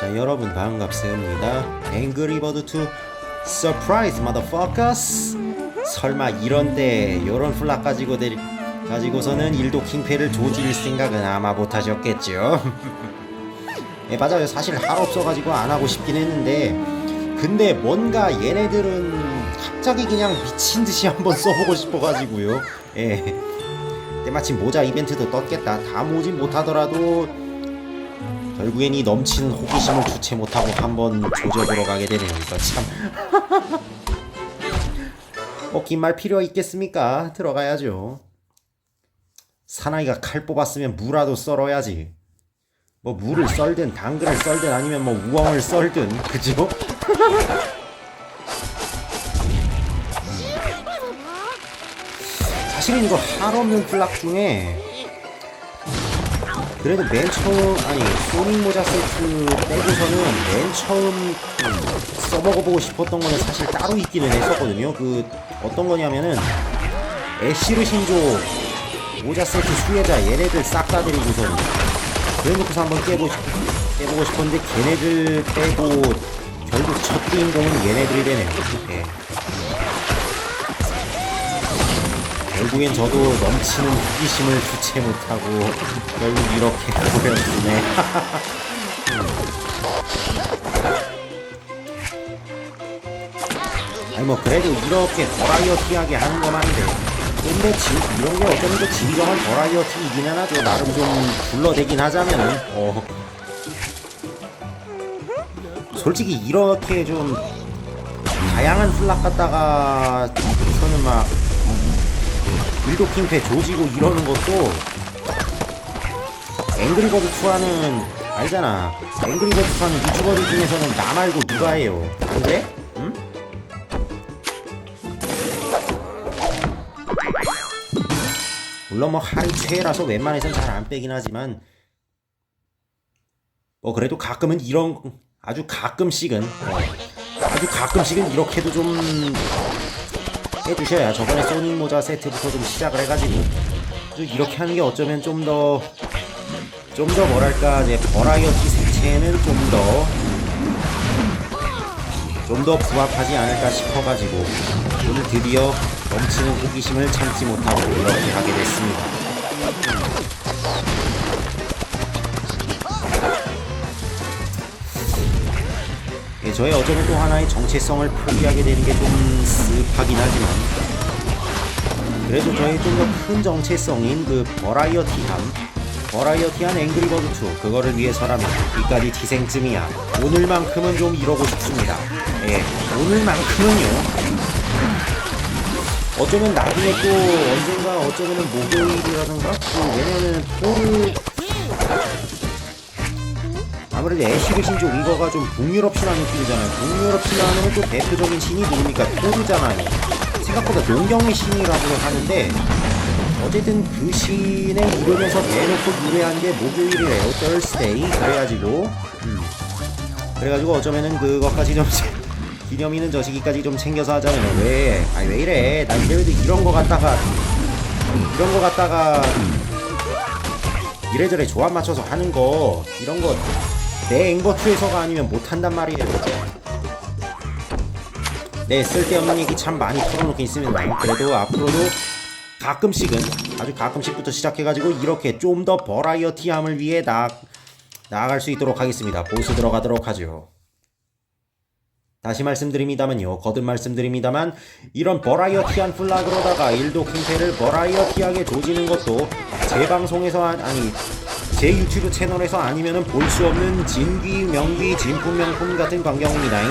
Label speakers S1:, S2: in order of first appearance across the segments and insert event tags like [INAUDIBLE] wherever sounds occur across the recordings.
S1: 자 여러분 반갑습니다. 앵그리버드 2 서프라이즈 마더퍼커스 설마 이런데 요런 플락 가지고 들 가지고서는 일도 킹패를 조질 생각은 아마 못하셨겠죠? [LAUGHS] 예 맞아요. 사실 할 없어가지고 안 하고 싶긴 했는데 근데 뭔가 얘네들은 갑자기 그냥 미친 듯이 한번 써보고 싶어가지고요. 예. 때마침 모자 이벤트도 떴겠다. 다 모진 못하더라도 결국엔 이 넘치는 호기심을 주체 못하고 한번 조져보러 가게 되네요. 이거 참. [LAUGHS] 뭐긴말 필요 있겠습니까? 들어가야죠. 사나이가 칼 뽑았으면 무라도 썰어야지. 뭐 무를 썰든 당근을 썰든 아니면 뭐 우엉을 썰든 그죠? [LAUGHS] 사실은 이거 할 없는 플락 중에 그래도 맨 처음 아니 소닉 모자 세트 빼고서는 맨 처음 써먹어보고 싶었던 거는 사실 따로 있기는 했었거든요. 그 어떤 거냐면은 애쉬르 신조 모자 세트 수혜자 얘네들 싹 다 데리고서 그래놓고서 한번 깨보 깨보고 싶었는데 걔네들 빼고 결국 첫 주인공은 얘네들이 되네요. 예. 결국엔 저도 넘치는 호기심을 주체 못하고 결국 이렇게 보였으네. [LAUGHS] 아니 뭐 그래도 이렇게 버라이어티하게 하는 건 한데 근데 지, 이런 게 어쩌면 또 진정한 버라이어티이기는 하죠. 나름 좀 둘러대긴 하자면은 어. 솔직히 이렇게 좀 다양한 플락 갖다가 저는 막 일도 킹패 조지고 이러는 것도 앵그리버드 2하는 알잖아 앵그리버드 2하는 유튜버들 중에서는 나 말고 누가 해요? 응? 물론 뭐 할이 최애라서 웬만해선 잘 안 빼긴 하지만 뭐 그래도 가끔은 이런 아주 가끔씩은 어, 아주 가끔씩은 이렇게도 좀 해주셔야 저번에 소닉 모자 세트부터 좀 시작을 해가지고 좀 이렇게 하는 게 어쩌면 좀 더 좀 더 뭐랄까 이제 버라이 어티 색채는 좀 더 좀 더 부합하지 않을까 싶어가지고 오늘 드디어 넘치는 호기심을 참지 못하고 이렇게 하게 됐습니다. 저의 어쩌면 또 하나의 정체성을 포기하게 되는 게 좀 습하긴 하지만 그래도 저의 좀 더 큰 정체성인 그 버라이어티함 버라이어티한 앵그리버드 2 그거를 위해서라면 이까지 희생쯤이야 오늘만큼은 좀 이러고 싶습니다. 예 오늘만큼은요. 어쩌면 나중에 또 언젠가 어쩌면은 목요일이라던가 또 왜냐면은 토를 아무래도 애쉬르 신족 이거가 좀 북유럽 신화 느낌이잖아요. 북유럽 신화는 또 대표적인 신이 누굽니까? 토르잖아요. 생각보다 농경의 신이라고 하는데 어쨌든 그 신에 이르면서 대놓고 유래한 게 목요일이래요. Thursday. 그래가지고 음. 그래가지고 어쩌면은 그것까지 좀 [LAUGHS] 기념이는 저 시기까지 좀 챙겨서 하자면 왜? 아니 왜 이래? 나 이래도 이런 거 갖다가 이런 거 갖다가 이래저래 조합 맞춰서 하는 거 이런 거 내 앵버투에서가 아니면 못한단 말이에요. 네, 쓸데없는 얘기 참 많이 털어놓고 있습니다. 그래도 앞으로도 가끔씩은 아주 가끔씩부터 시작해가지고 이렇게 좀 더 버라이어티함을 위해 나 나아갈 수 있도록 하겠습니다. 보스 들어가도록 하죠. 다시 말씀드립니다만요. 거듭 말씀드립니다만 이런 버라이어티한 플락으로다가 일도 킹패를 버라이어티하게 조지는 것도 제 방송에서 한- 아니 제 유튜브 채널에서 아니면은 볼 수 없는 진귀 명귀 진품 명품 같은 광경입니다잉.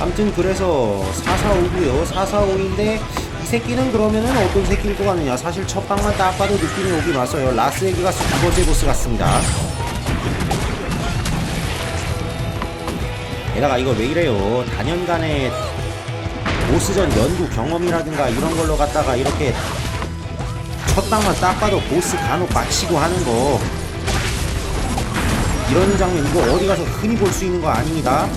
S1: 아무튼 그래서 445고요. 445인데 이 새끼는 그러면은 어떤 새끼일 것 같느냐? 사실 첫 방만 딱 봐도 느낌이 오긴 왔어요. 라스웨기가스 두 번째 보스 같습니다. 게다가 이거 왜 이래요? 단연간의 보스전 연구 경험이라든가 이런 걸로 갖다가 이렇게 첫 방만 딱 봐도 보스 간혹 맞히고 하는 거 이런 장면 이거 어디 가서 흔히 볼 수 있는 거 아닙니다.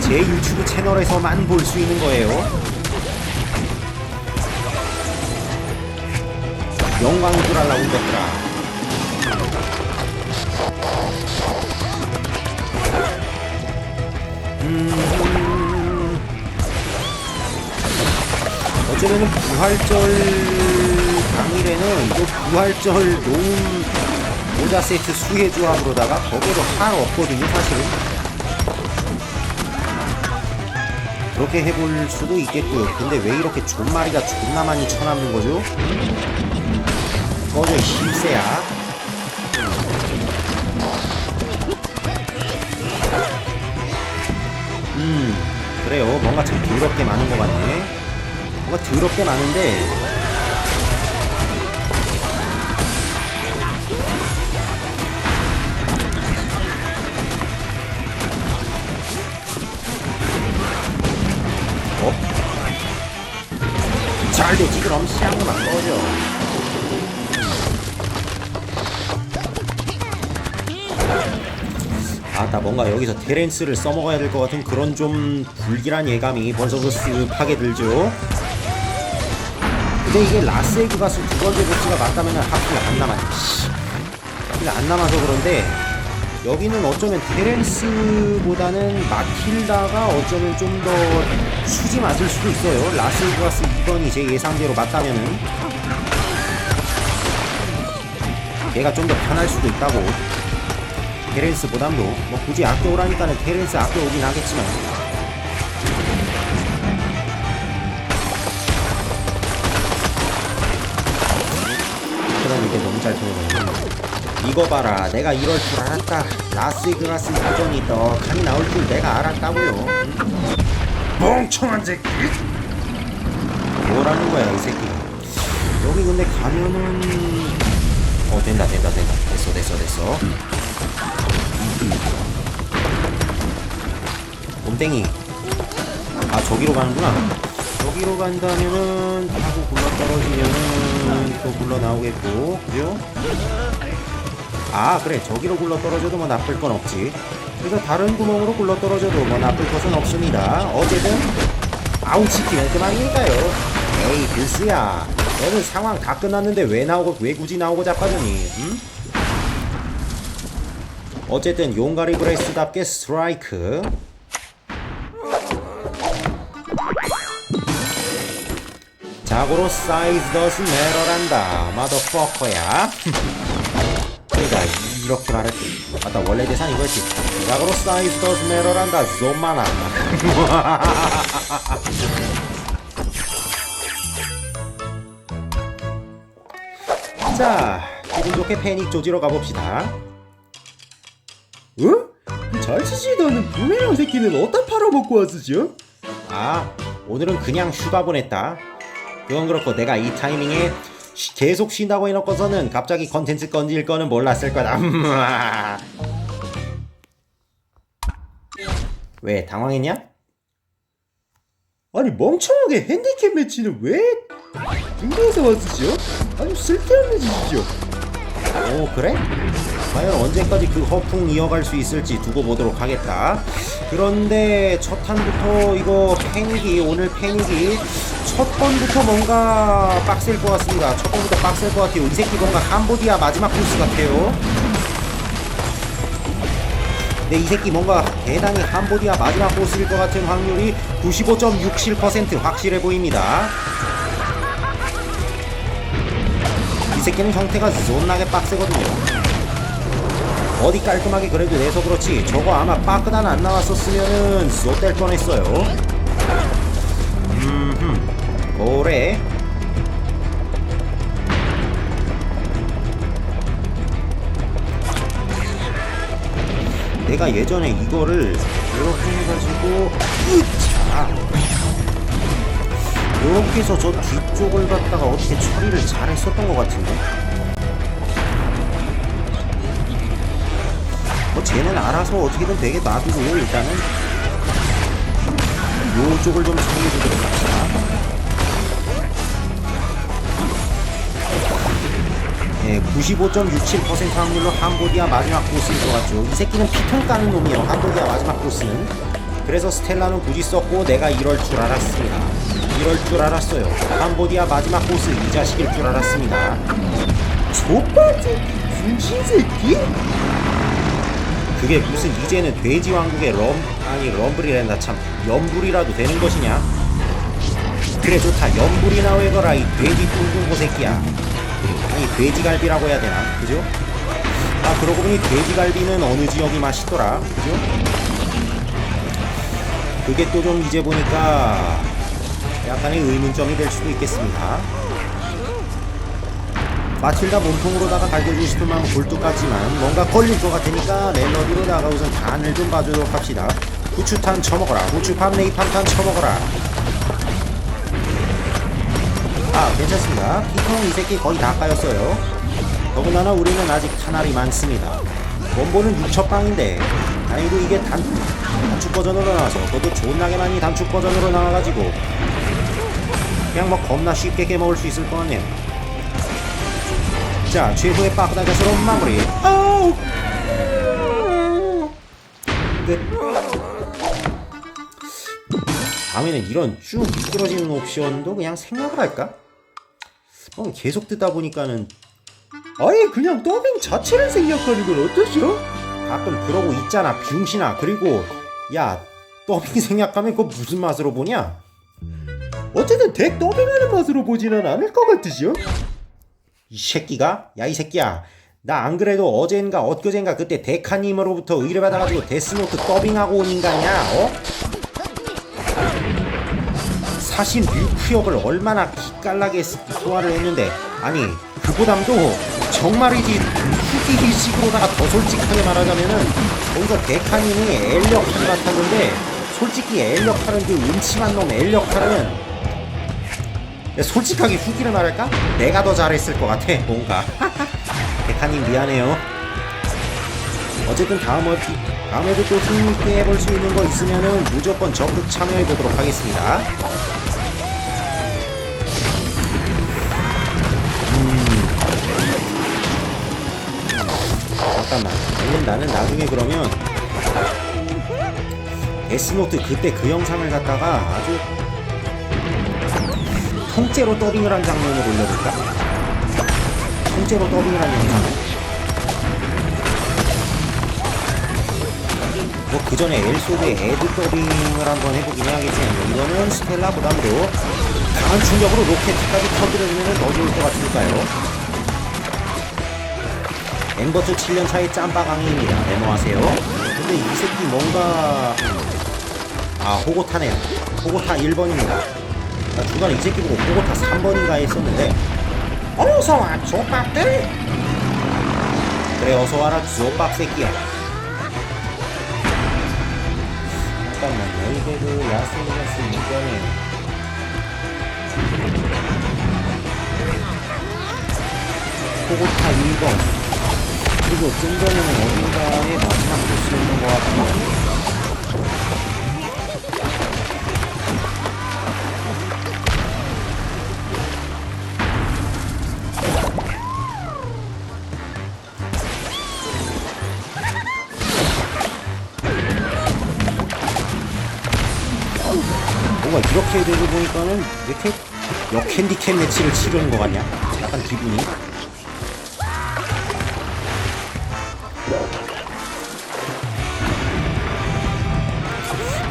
S1: 제 유튜브 채널에서만 볼 수 있는 거예요. 줄 알라고 이것들아 음, 어쩌면은 부활절 당일에는 또 부활절 노은 모자 세트 수혜 조합으로다가 거기에도 할 없거든요 사실은. 그렇게 해볼 수도 있겠고요. 근데 왜 이렇게 존마리가 존나 많이 쳐남는 거죠? 꺼져 힘세야. 음 그래요. 뭔가 참 더럽게 많은 것 같네 뭔가 더럽게 많은데. 어? 잘 되지 그럼 시향만 꺼져. 아나 뭔가 여기서 테렌스를 써먹어야 될 것 같은 그런 좀 불길한 예감이 벌써부터 습하게 들죠 근데 이게 라스에그 가수 두 번째 보스가 맞다면 하필 안 남았네 씨. 하필 안 남아서 그런데 여기는 어쩌면 테렌스보다는 마틸다가 어쩌면 좀 더 수지 맞을 수도 있어요. 라스에그 가수 2번이 제 예상대로 맞다면은 걔가 좀 더 편할 수도 있다고. 테렌스보담도 뭐 굳이 아껴오라니까는 테렌스 아껴오긴 하겠지만 그럼 이게 너무 잘 통해버리네. 이거 봐라. 내가 이럴 줄 알았다. 라스베가스 사전이 떡하니 나올 줄 내가 알았다고요.
S2: 멍청한 새끼!
S1: 뭐라는 거야 이 새끼. 여기 근데 가면은 어 된다 된다 된다. 됐어 됐어 됐어. 곰땡이. 아 저기로 가는구나 저기로 간다면은 타고 굴러 떨어지면은 또 굴러 나오겠고 그죠? 아 그래. 저기로 굴러 떨어져도 뭐 나쁠 건 없지. 그래서 다른 구멍으로 굴러 떨어져도 뭐 나쁠 것은 없습니다. 어쨌든 아우 치키면 그만이니까요. 에이 빌스야. 너는 상황 다 끝났는데 왜 나오고 왜 굳이 나오고 자빠졌니 응? 어쨌든 용가리 브레스답게 스트라이크 자고로 사이즈 더스 매러란다. 마더퍼커야. 그러니까 이렇게 말했지 맞다 원래 대사 이거였지. 자고로 사이즈 더스 매러란다 좀만아. 자 기분 좋게 패닉 조지러 가봅시다.
S2: 어? 잘 치시다는 부메랑 새끼는 어디다 팔아먹고 왔으죠?
S1: 아 오늘은 그냥 휴가 보냈다 그건 그렇고 내가 이 타이밍에 쉬- 계속 쉰다고 해놓고서는 갑자기 컨텐츠 건질 거는 몰랐을 거다 [LAUGHS] 왜 당황했냐?
S2: 아니 멍청하게 핸디캡 매치는 왜 등대에서 왔으죠? 아주 쓸데없는 짓이죠
S1: 오 그래? 과연 언제까지 그 허풍 이어갈 수 있을지 두고 보도록 하겠다. 그런데 첫 탄부터 이거 패닉이 오늘 패닉이 첫 번부터 뭔가 빡셀 것 같습니다. 첫 번부터 빡셀 것 같아요. 이 새끼 뭔가 캄보디아 마지막 보스 같아요. 근데 이 새끼 뭔가 대단히 캄보디아 마지막 보스일 것 같은 확률이 95.67% 확실해 보입니다. 이 새끼는 형태가 존나게 빡세거든요 어디 깔끔하게 그래도 내서 그렇지. 저거 아마 빠끄단 안 나왔었으면은 쏘뗄 뻔했어요. 음흠. 고래? 내가 예전에 이거를 이렇게 해가지고 으차! 이렇게 해서 저 뒤쪽을 갖다가 어떻게 처리를 잘 했었던 것 같은데 뭐 쟤는 알아서 어떻게든 되게 놔두고 일단은 요쪽을 좀 처리해주도록 합시다 예, 95.67% 확률로 함보디아 마지막 보스일 것 같죠. 이 새끼는 피통 까는 놈이에요. 함보디아 마지막 보스는. 그래서 스텔라는 굳이 썼고 내가 이럴 줄 알았습니다. 이럴 줄 알았어요. 캄보디아 마지막 보스 이 자식일 줄 알았습니다.
S2: 족발새 중신 새끼?
S1: 그게 무슨 이제는 돼지 왕국의 럼 아니 럼블이란다 참 염불이라도 되는 것이냐? 그래 좋다 염불이나 외거라 이 돼지 뚱뚱고 새끼야. 아니 돼지갈비라고 해야 되나? 그죠? 아 그러고 보니 돼지갈비는 어느 지역이 맛있더라. 그죠? 그게 또 좀 이제 보니까 약간의 의문점이 될 수도 있겠습니다. 마틸다 몸통으로다가 갈겨주고 싶은 마음 굴뚝 같지만 뭔가 걸릴 것 같으니까 멜로디로 다가 우선 간을 좀 봐주도록 합시다. 후추탄 쳐먹어라. 후추팜 네이팜탄 쳐먹어라. 아 괜찮습니다. 피통 이 새끼 거의 다 까였어요. 더군다나 우리는 아직 카날이 많습니다. 원본은 6첩방인데 다행히도 이게 단, 단축 버전으로 나와서 그것도 존나게 많이 단축 버전으로 나와가지고 그냥 뭐 겁나 쉽게 깨먹을 수 있을 것 같네요. 자, 최후의 빡다가스러운 마무리. 아우! 끝. 다음에는 이런 쭉 미끄러지는 옵션도 그냥 생각을 할까? 어, 계속 듣다 보니까는
S2: 아예 그냥 더빙 자체를 생략하는 건 어떠죠?
S1: 가끔 그러고 있잖아, 병신아. 그리고, 야, 더빙 생략하면 그거 무슨 맛으로 보냐?
S2: 어쨌든 덱 더빙하는 맛으로 보지는 않을 것 같으시오?
S1: 이 새끼가? 야, 이 새끼야. 나 안 그래도 어젠가 엊그젠가 그때 데카님으로부터 의뢰받아가지고 데스노트 더빙하고 온 인간이야, 어? 사실 뮤크역을 얼마나 기깔나게 소화를 했는데, 아니, 그보담도 정말이지 후기기 식으로다가 더 솔직하게 말하자면은, 거기서 데카님이 엘역할을 맡았는데, 솔직히 엘역할은그 음침한 놈엘역할은 야, 솔직하게 후기를 말할까? 내가 더 잘했을 것 같아 뭔가 [LAUGHS] 데카님 미안해요 어쨌든 다음 어, 다음에도 또 흥미있게 해볼 수 있는 거 있으면은 무조건 적극 참여해 보도록 하겠습니다 음. 잠깐만 아니면 나는 나중에 그러면 데스노트 그때 그 영상을 갖다가 아주 통째로 더빙을 한 장면을 올려볼까? 통째로 더빙을 한 영상을? 뭐그 전에 엘소드의 애드 더빙을 한번 해보긴 해야겠지만 이거는 스텔라 보담도 강한 충격으로 로켓까지 터뜨려주면 더 좋을 것 같으니까요. 엠버트 7년 차의 짬바강이입니다. 메모하세요. 근데 이 새끼 뭔가 아 호고타네요. 호고타 1번입니다. 나 중간에 이 새끼 보고 보고타 3번인가 했었는데. 어서 와 족밥들! 그래 어서 와라 족밥 새끼야. 잠깐만요 이게 그 야스미야스 이번에 보고타 1번. 그리고 좀 전에는 어딘가에 마지막 보스였는 것 같고 이렇게 되고 보니까는 왜 이렇게 역핸디캡 매치를 치르는 것 같냐? 약간 기분이.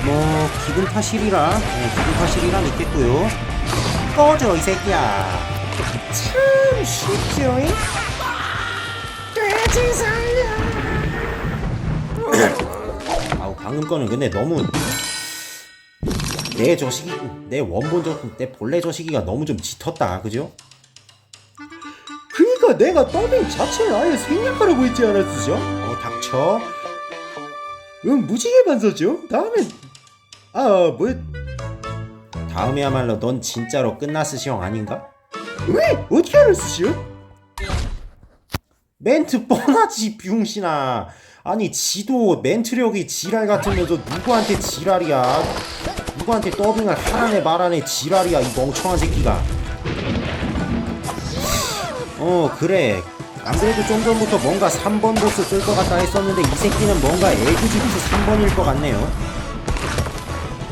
S1: 뭐 기분 탓이리라, 네, 기분 탓이리라 믿겠고요. 꺼져 이 새끼야. 참 쉽죠? 잉? 돼지 살려. 아우 방금 거는 근데 너무 내 저식이 내 원본 저내 본래 저식이가 너무 좀 짙었다 그죠?
S2: 그니까 내가 더빙 자체를 아예 생략하라고 했지 않았으죠?
S1: 어 닥쳐
S2: 응 무지개 반서죠? 다음엔 아뭐
S1: 다음에야말로 넌 진짜로 끝났으시 형 아닌가?
S2: 왜? 어떻게 알았으시오?
S1: 멘트 뻔하지 병신아 아니 지도 멘트력이 지랄 같으면서 누구한테 지랄이야 누구한테 더빙을 하라네 말하네 지랄이야 이 멍청한 새끼가. 어 그래. 안 그래도 좀 전부터 뭔가 3번 보스 뜰것 같다 했었는데 이 새끼는 뭔가 에그지트 3번일 것 같네요.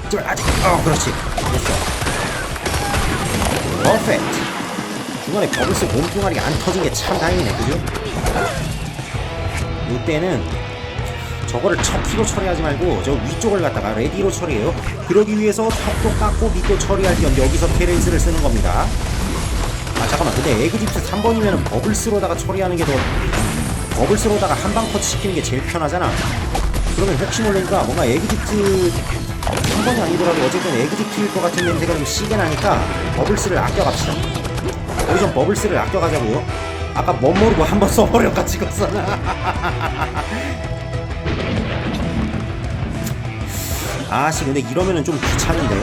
S1: 좀 아직 어 그렇지. 됐어. 퍼펙트. 중간에 버블스 몸뚱아리가 안 터진 게 참 다행이네 그죠? 이때는 저거를 첫 키로 처리하지 말고 저 위쪽을 갖다가 레디로 처리해요. 그러기 위해서 턱도 깎고 밑도 처리할 겸 여기서 테렌스를 쓰는 겁니다. 아 잠깐만. 근데 에그집트 3번이면 버블스로다가 처리하는 게 더 버블스로다가 한방 터치 시키는 게 제일 편하잖아. 그러면 혹시 모르니까 뭔가 에그집트 3번이 아니더라도 어쨌든 에그집트일 것 같은 냄새가 좀 시게 나니까 버블스를 아껴갑시다. 우리 좀 버블스를 아껴가자고요. 아까 멋 모르고 한번 써버려가지고 써나 아씨 근데 이러면은 좀 귀찮은데.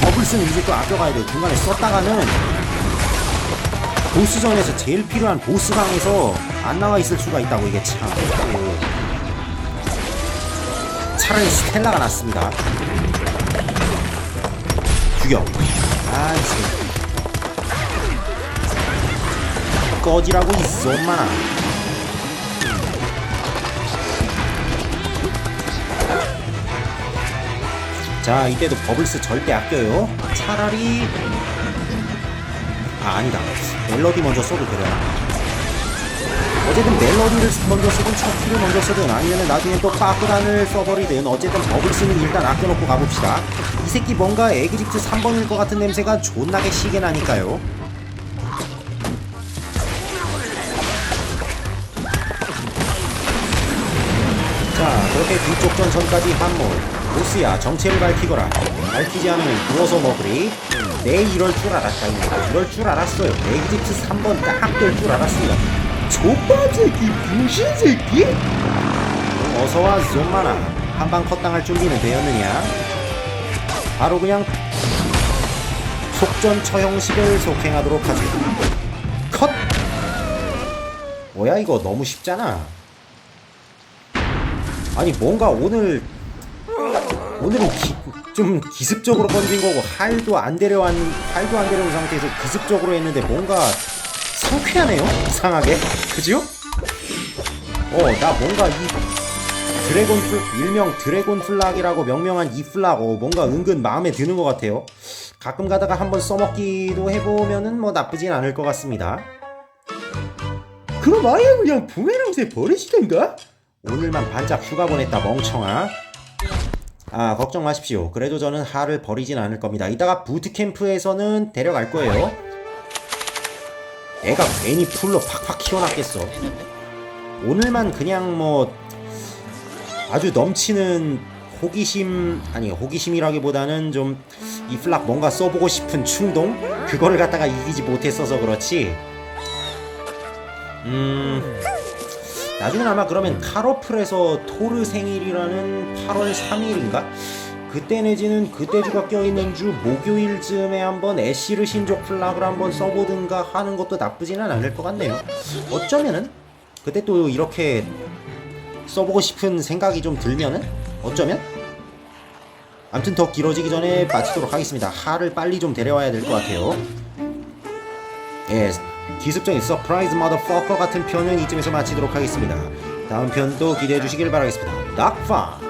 S1: 버블스는 이제 또 아껴가야 돼요. 중간에 썼다가는 보스전에서 제일 필요한 보스방에서 안 나와 있을 수가 있다고 이게 참. 오. 차라리 스텔라가 낫습니다. 죽여. 아이씨. 꺼지라고 있어 엄마나 자 이때도 버블스 절대 아껴요. 차라리 아 아니다. 멜로디 먼저 써도 되려나? 어쨌든 멜로디를 먼저 쓰든 척키를 먼저 쓰든 아니면 나중에 또 빠꾸단을 써버리든 어쨌든 버블스는 일단 아껴놓고 가봅시다. 이 새끼 뭔가 에그집트 3번일 것 같은 냄새가 존나게 시게 나니까요 자 그렇게 뒤쪽 전선까지 한몰. 보스야 정체를 밝히거라. 밝히지 않으면 구워서 먹으리. 내 이럴 줄 알았다 이거 이럴 줄 알았어요. 에그집트 3번 딱될줄 알았습니다
S2: 족밥 새끼 병신 새끼!
S1: 어서와 좀마나 한방 컷당할 준비는 되었느냐? 바로 그냥 속전 처 형식을 속행하도록 하지. 컷! 뭐야 이거? 너무 쉽잖아 아니 뭔가 오늘 오늘은 기, 좀 기습적으로 건진 거고 할도 안 데려온 할도 안 데려온 상태에서 기습적으로 했는데 뭔가 상쾌하네요 이상하게 그죠? 어나 뭔가 이 드래곤 플 일명 드래곤 플락이라고 명명한 이 플락 어 뭔가 은근 마음에 드는 것 같아요 가끔 가다가 한번 써먹기도 해보면은 뭐 나쁘진 않을 것 같습니다
S2: 그럼 아예 그냥 부메랑새 버리시던가?
S1: 오늘만 반짝 휴가 보냈다 멍청아. 아 걱정 마십시오. 그래도 저는 하를 버리진 않을 겁니다. 이따가 부트캠프에서는 데려갈 거예요. 애가 괜히 풀로 팍팍 키워놨겠어. 오늘만 그냥 뭐 아주 넘치는 호기심 아니 호기심이라기보다는 좀 이 플락 뭔가 써보고 싶은 충동? 그거를 갖다가 이기지 못했어서 그렇지. 음 나중엔 아마 그러면 카로플에서 토르 생일이라는 8월 3일인가? 그때 내지는 그때 주가 껴있는 주 목요일쯤에 한번 애쉬르 신족 플락을 한번 써보든가 하는 것도 나쁘지는 않을 것 같네요. 어쩌면은 그때 또 이렇게 써보고 싶은 생각이 좀 들면은 어쩌면 암튼 더 길어지기 전에 마치도록 하겠습니다. 하를 빨리 좀 데려와야 될 것 같아요. 예, 기습적인 서프라이즈 마더퍼커 같은 편은 이쯤에서 마치도록 하겠습니다. 다음 편도 기대해 주시길 바라겠습니다. 낙파!